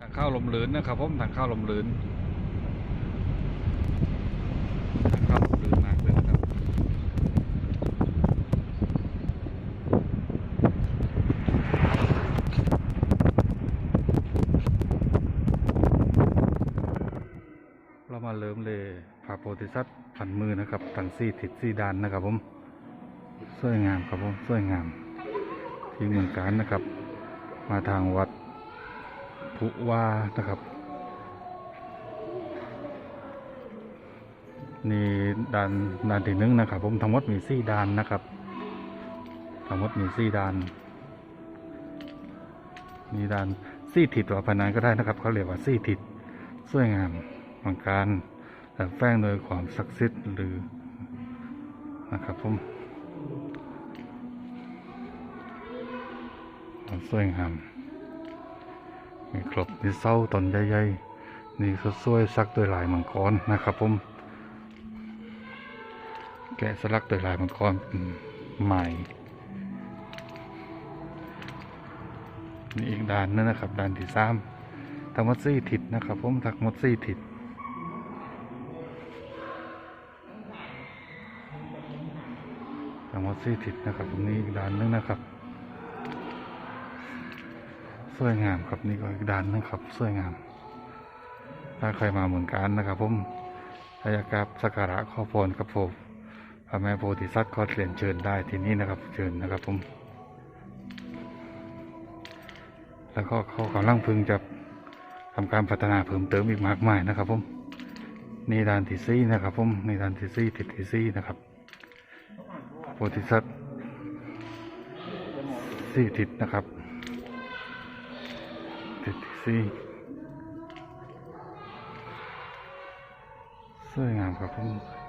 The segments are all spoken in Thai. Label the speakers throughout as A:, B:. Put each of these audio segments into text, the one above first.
A: ทางเข้าลมลื่นนะครับผมทางเข้าลมลื่นทางเข้าลมลื่นมากเลยนะครับเรามาเริ่มเลยพระโพธิสัตว์พันมือนะครับทั้งสี่ทิศสี่ด้านนะครับผมสวยงามครับผมสวยงามที่เมืองการนะครับ มาทางวัด ผู้ว่านะครับ นี่ด่านด่านที่หนึ่งนะครับ ผมทั้งหมดมีสี่ด่านนะครับทั้งหมดมีสี่ด่านมีด่านสี่ทิศว่าพนันก็ได้นะครับ เขาเรียกว่าสี่ทิศสวยงามบางการแต่แฝงโดยความศักดิ์สิทธิ์หรือนะครับผมความสวยงาม มีครบมีเศร้าตนใหญ่ๆนี่ก็สวยซักด้วยลายมังกรนะครับผมแกะสลักด้วยลายมังกรใหม่นี่อีกด้านนึงนะครับด้านที่สามทั้งหมดสี่ทิศนะครับผมทั้งหมดสี่ทิศทั้งหมดสี่ทิศนะครับผมนี่อีกด้านนึงนะครับ สวยงามครับนี่ก็อีกด้านนึงครับสวยงาม ถ้าใครมาเหมืองการนะครับผมถ้าอยากกราบสักการะขอพรครับผมพระแม่โพธิสัตว์ก็เรียนเชิญได้ที่นี่นะครับ เชิญนะครับผมแล้วก็เขากำลังพึงจะทำการพัฒนาเพิ่มเติมอีกมากมายนะครับผมนี่ด้านที่ซี่นะครับผมนี่ด้านที่ซี่ทิศที่ซี่นะครับโพธิสัตว์สี่ทิศนะครับ สีสวยงามครับผม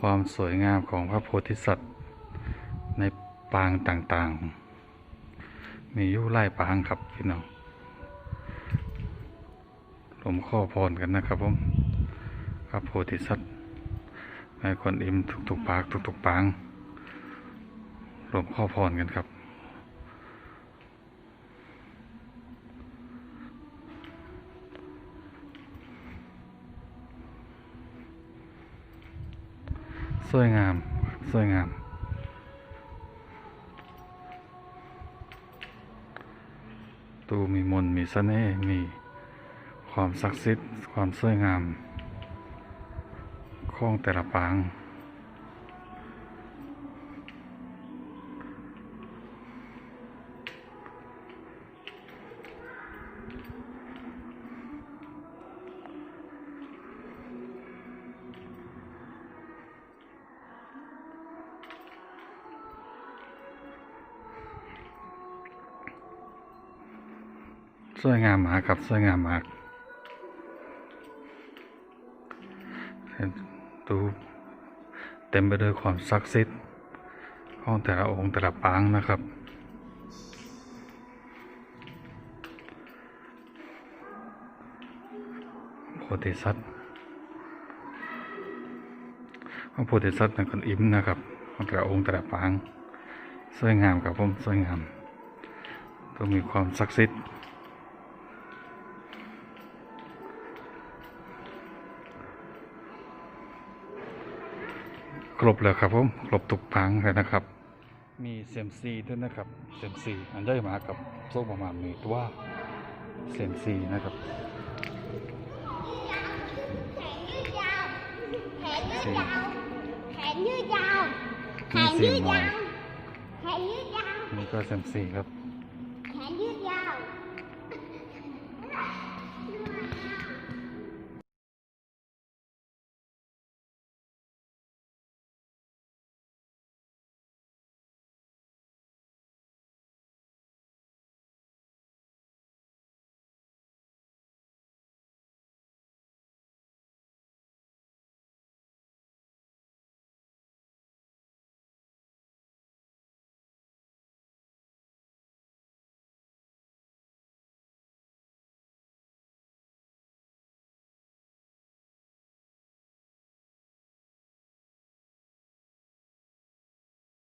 A: ความสวยงามของพระโพธิสัตว์ ในปางต่างๆ มียุ่ไล่ปางครับพี่น้องผมข้อพรกันนะครับผมพระโพธิสัตว์ในคนอิ่มทุกๆปากทุกๆปางลมข้อพรกันครับ สวยงาม สวยงาม ตูมีมนต์มีเสน่ห์มีความศักดิ์สิทธิ์ความสวยงามของแต่ละปาง สวยงามมากครับสวยงามมากดูเต็มไปด้วยความศักดิ์สิทธิ์ของแต่ละองค์แต่ละปางนะครับ โพธิสัตว์พระโพธิสัตว์เป็นคนอิ่มนะครับของแต่ละองค์แต่ละปาง สวยงามครับผมสวยงาม ต้องมีความศักดิ์สิทธิ์ ครบแล้วครับผมครบทุกพังเลยนะครับ มีเซยมซีด้วยนะครับเซยมซีอันได้มากับโซ่ประมาณมีตัวเซยมซีนะครับ
B: แขนยืดยาวแขนยืดยาวแขนยืดยาวแขนยืดยาว
A: นี่ก็เซยมซีครับ